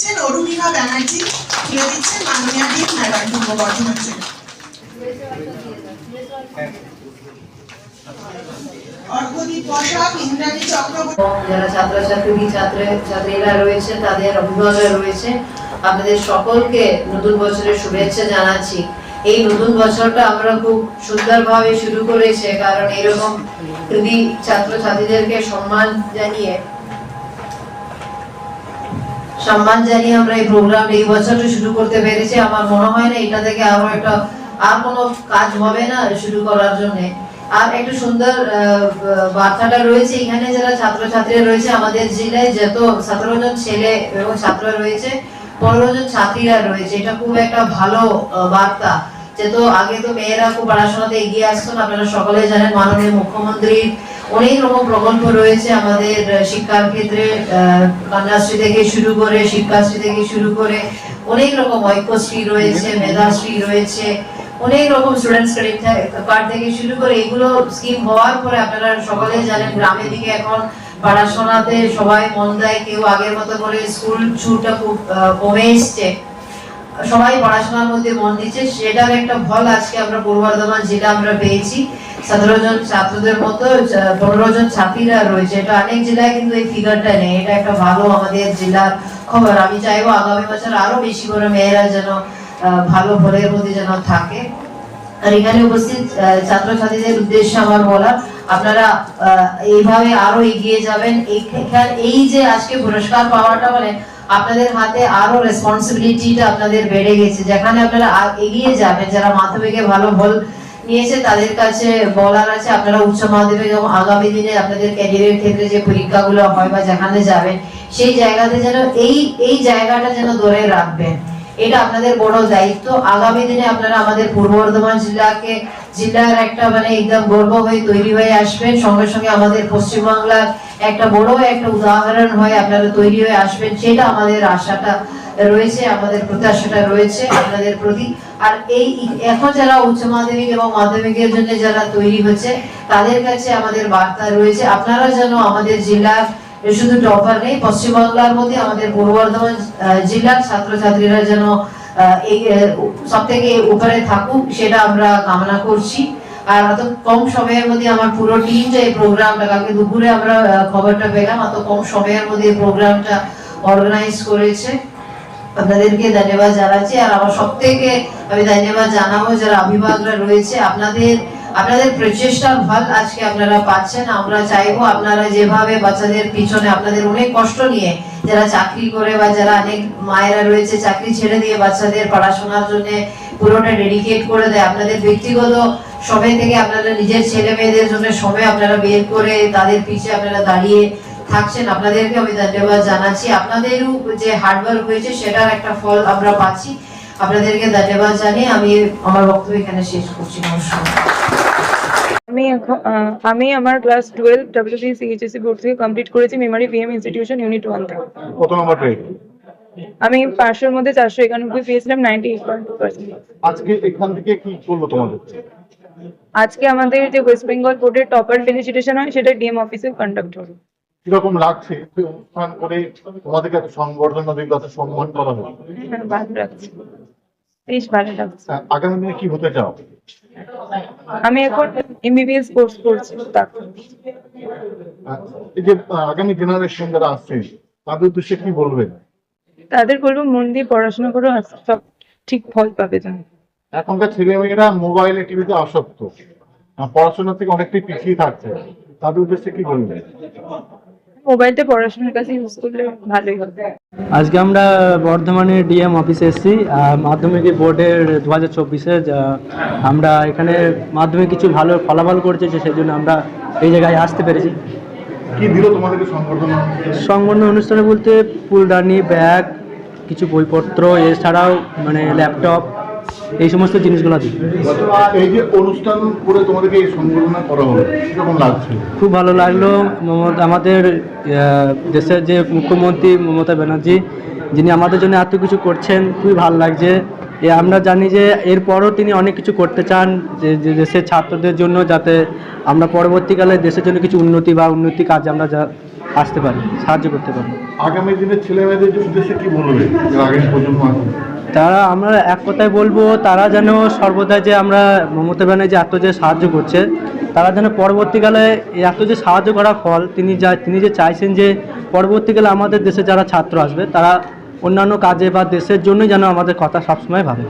দিচ্ছেন অরুণিমা ব্যানার্জি, তুলে দিচ্ছেন মাননীয় ম্যাডাম পূর্ব বর্ধমান যারা রয়েছে, তাদের রয়েছে। আপনাদের সকলকে নতুন বছরের শুভেচ্ছা জানাচ্ছি। এই নতুন বছরটা আমরা খুব সুন্দরভাবে শুরু করেছে, কারণ এরকম যদি ছাত্রছাত্রীদেরকে সম্মান জানিয়ে সম্মান জানিয়ে আমরা এই প্রোগ্রাম এই বছরটা শুরু করতে পেরেছি। আমার মনে হয় না এটা থেকে আরও একটা, আর কোনো কাজ হবে না শুরু করার জন্য। আর একটু সুন্দর বার্তাটা রয়েছে এখানে যারা ছাত্রছাত্রীরা রয়েছে, আমাদের জেলায় যত সতেরো জন ছেলে এবং ছাত্র রয়েছে পনেরো জন ছাত্রীরা রয়েছে। এটা খুব একটা ভালো বার্তা। যেহেতু আগে তো মেয়েরা খুব পড়াশোনাতে এগিয়ে আসতো আপনারা সকলে জানেন মাননীয় মুখ্যমন্ত্রীর অনেক রকম প্রকল্প রয়েছে আমাদের শিক্ষার ক্ষেত্রে কন্যাশ্রী থেকে শুরু করে, শিক্ষাশ্রী থেকে শুরু করে অনেক রকম ঐক্যশ্রী রয়েছে, মেধাশ্রী রয়েছে, অনেক রকম স্টুডেন্টস ক্রেডিট কার্ড থেকে শুরু করে এগুলো স্কিম হওয়ার পরে আপনারা সকলে জানেন, গ্রামের দিকে এখন পড়াশোনাতে সবাই মন দেয়, কেউ আগের মতো করে স্কুল ছুটটা খুব কমে এসছে। সবাই পড়াশোনার মধ্যে মন দিচ্ছে, সেটার একটা ফল আজকে আমরা পূর্ব বর্ধমান জেলা আমরা পেয়েছি। সতেরো জন ছাত্রদের মতো পনেরো জন ছাত্রীরা রয়েছে। এটা অনেক জেলায় কিন্তু এই ফিগারটা নেই। এটা একটা ভালো আমাদের জেলার খবর। আমি চাইব আগামী বছর আরও বেশি করে মেয়েরা যেন ভালো মধ্যে যেন থাকে। আর এখানে উপস্থিত ছাত্রছাত্রীদের উদ্দেশ্যে আমার বলা আপনারা এইভাবে আরও এগিয়ে যাবেন। এই- যে আজকে পুরস্কার পাওয়াটা মানে আপনাদের হাতে আরও রেসপন্সিবিলিটিটা আপনাদের বেড়ে গেছে। যেখানে আপনারা এগিয়ে যাবেন, যারা মাধ্যমিকে ভালো ফল নিয়েছে তাদের কাছে বলার আছে, আপনারা উচ্চ মাধ্যমিক এবং আগামী দিনে আপনাদের ক্যারিয়ারের ক্ষেত্রে যে পরীক্ষাগুলো হয় বা যেখানে যাবেন, সেই জায়গাতে যেন এই এই জায়গাটা যেন ধরে রাখবেন। এটা আপনাদের বড় দায়িত্ব। আগামী দিনে আপনারা আমাদের পূর্ব বর্ধমান জেলাকে, জেলার একটা মানে একদম গর্ব হয়ে তৈরি হয়ে আসবেন। সঙ্গে সঙ্গে আমাদের পশ্চিমবাংলার একটা বড় একটা উদাহরণ হয়ে আপনারা তৈরি হয়ে আসবেন, সেটা আমাদের আশাটা রয়েছে, আমাদের প্রত্যাশাটা রয়েছে আপনাদের প্রতি। আর এই এখন যারা উচ্চ মাধ্যমিক এবং মাধ্যমিকের জন্য যারা তৈরি হচ্ছে, তাদের কাছে আমাদের বার্তা রয়েছে, আপনারা যেন আমাদের জেলার শুধু টপার নেই, পশ্চিমবাংলার মধ্যে আমাদের পূর্ব বর্ধমান জেলার ছাত্রছাত্রীরা যেন এই সব থেকে উপরে থাকুক, সেটা আমরা কামনা করছি। আর এত কম সময়ের মধ্যে আমার পুরো টিম যে এই প্রোগ্রামটা কালকে দুপুরে আমরা খবরটা পেলাম, এত কম সময়ের মধ্যে এই প্রোগ্রামটা অর্গানাইজ করেছে। আপনাদেরকে ধন্যবাদ জানাচ্ছি। আর আমার সব থেকে আমি ধন্যবাদ জানাব যারা অভিভাবকরা রয়েছে, আপনাদের আপনাদের প্রচেষ্টার ফল আজকে আপনারা পাচ্ছেন। আমরা চাইব আপনারা যেভাবে বাচ্চাদের পিছনে আপনাদের অনেক কষ্ট নিয়ে যারা চাকরি করে বা যারা অনেক মায়েরা রয়েছে, চাকরি ছেড়ে দিয়ে বাচ্চাদের পড়াশোনার জন্য পুরোটা ডেডিকেট করে দেয়, আপনাদের ব্যক্তিগত সময় থেকে আপনারা নিজের ছেলে মেয়েদের জন্য সময় আপনারা বের করে তাদের পিছে আপনারা দাঁড়িয়ে থাকছেন আপনাদেরকে আমি ধন্যবাদ জানাচ্ছি। আপনাদেরও যে হার্ডওয়ার্ক হয়েছে সেটার একটা ফল আমরা পাচ্ছি। আপনাদেরকে ধন্যবাদ জানিয়ে আমি আমার বক্তব্য এখানে শেষ করছি। নমস্কার। আমি এখন- আমি আমার class twelve WC CHSC board থেকে কমপ্লিট করেছি Memari PM institution unit one থেকে কত নম্বর পেয়ে? আমি পাঁচশোর মধ্যে চারশো একানব্বই পেয়েছিলাম ninety eight point two percent আজকে এখান থেকে কি করল তোমাদের? আজকে আমাদের যে ওয়েস্ট বেঙ্গল বোর্ডের টপার ফেলিসিটেশন হয় সেটা ডিএম অফিসে কন্ডাক্ট হবে। কীরকম লাগছে? অনুষ্ঠান করে তোমাদেরকে এত সংবর্ধনা দিল এত সম্মান করা হলো হ্যাঁ বেশ ভালো লাগছে। আগামী দিনে কি হতে চাও? আমি এখন এমবিবিএস কোর্স করছি এই যে আগামী জেনারেশন যারা আসছে তাদের উদ্দেশ্যে কি বলবেন? তাদের বলব মন দিয়ে পড়াশোনা করো আর সব ঠিক ফল পাবে তুমি এখনকার ছেলে মেয়েরা মোবাইলে টিভিতে আসক্ত। পড়াশোনা থেকে অনেকটাই পিছিয়ে থাকছে। তাদের উদ্দেশ্যে কি বলবেন? মোবাইলটা পড়াশোনার কাছে ইউজ করলে ভালোই হবে। আজকে আমরা বর্ধমানে ডিএম অফিসে এসেছি মাধ্যমিক বোর্ডের দু হাজার চব্বিশে আমরা এখানে মাধ্যমিক কিছু ভালো ফলাফল করছে যে সেই জন্য আমরা এই জায়গায় আসতে পেরেছি। কি দিল তোমাদেরকে সংবর্ধনা? সংবর্ধনা অনুষ্ঠানে বলতে ফুলদানি ব্যাগ কিছু বইপত্র এছাড়াও মানে ল্যাপটপ এই সমস্ত জিনিসগুলো দিই এই যে অনুষ্ঠান করে তোমাদেরকে এই করা হলো কীরকম লাগছে? খুব ভালো লাগল। আমাদের দেশের যে মুখ্যমন্ত্রী মমতা ব্যানার্জি যিনি আমাদের জন্য এত কিছু করছেন খুবই ভালো লাগছে। এ আমরা জানি যে এরপরও তিনি অনেক কিছু করতে চান যে যে দেশের ছাত্রদের জন্য যাতে আমরা পরবর্তীকালে দেশের জন্য কিছু উন্নতি বা উন্নতি কাজে আমরা যা আসতে পারি সাহায্য করতে পারি। আগামী দিনে ছেলে মেয়েদের উদ্দেশ্যে কি বলবে? আগামী প্রজন্ম আছে তারা আমরা এক কথায় বলব তারা যেন সর্বদা যে আমরা মমতা ব্যানার্জি এত যে সাহায্য করছে তারা যেন পরবর্তীকালে এত যে সাহায্য করার ফল তিনি যা তিনি যে চাইছেন যে পরবর্তীকালে আমাদের দেশে যারা ছাত্র আসবে তারা অন্যান্য কাজে বা দেশের জন্যই যেন আমাদের কথা সবসময় ভাবে।